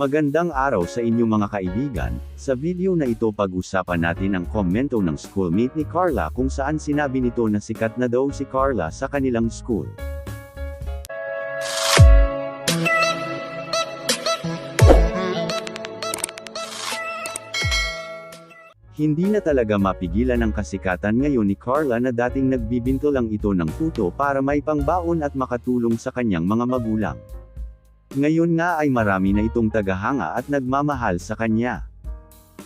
Magandang araw sa inyo mga kaibigan, sa video na ito pag-usapan natin ang komento ng schoolmate ni Carla kung saan sinabi nito na sikat na daw si Carla sa kanilang school. Hindi na talaga mapigilan ang kasikatan ngayon ni Carla na dating nagbibinto lang ito ng puto para may pangbaon at makatulong sa kanyang mga magulang. Ngayon nga ay marami na itong tagahanga at nagmamahal sa kanya.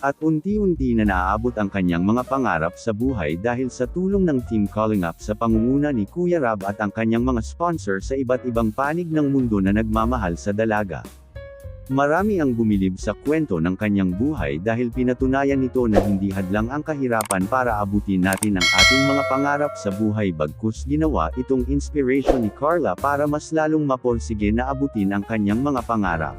At unti-unti na naaabot ang kanyang mga pangarap sa buhay dahil sa tulong ng Team Calling Up sa pangunguna ni Kuya Rab at ang kanyang mga sponsor sa iba't ibang panig ng mundo na nagmamahal sa dalaga. Marami ang bumilib sa kwento ng kanyang buhay dahil pinatunayan nito na hindi hadlang ang kahirapan para abutin natin ang ating mga pangarap sa buhay bagkus ginawa itong inspiration ni Carla para mas lalong maporsige na abutin ang kanyang mga pangarap.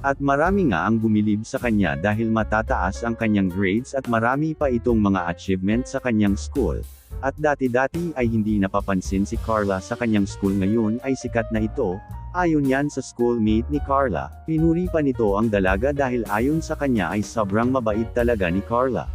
At marami nga ang bumilib sa kanya dahil matataas ang kanyang grades at marami pa itong mga achievement sa kanyang school. At dati-dati ay hindi napapansin si Carla sa kanyang school ngayon ay sikat na ito, Ayon yan sa schoolmate ni Carla, pinuri pa nito ang dalaga dahil ayon sa kanya ay sobrang mabait talaga ni Carla.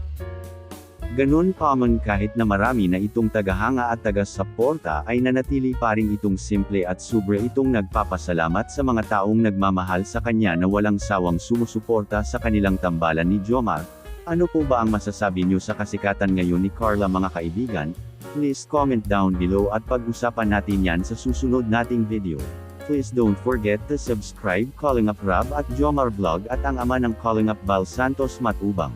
Ganon common kahit na marami na itong tagahanga at taga-suporta ay nanatili pa rin itong simple at sobre itong nagpapasalamat sa mga taong nagmamahal sa kanya na walang sawang sumusuporta sa kanilang tambalan ni Jomar. Ano po ba ang masasabi niyo sa kasikatan ngayon ni Carla mga kaibigan? Please comment down below at pag-usapan natin yan sa susunod nating video. Please don't forget to subscribe Calling Up Rob at Jomar Vlog at ang ama ng Calling Up Val Santos Matubang.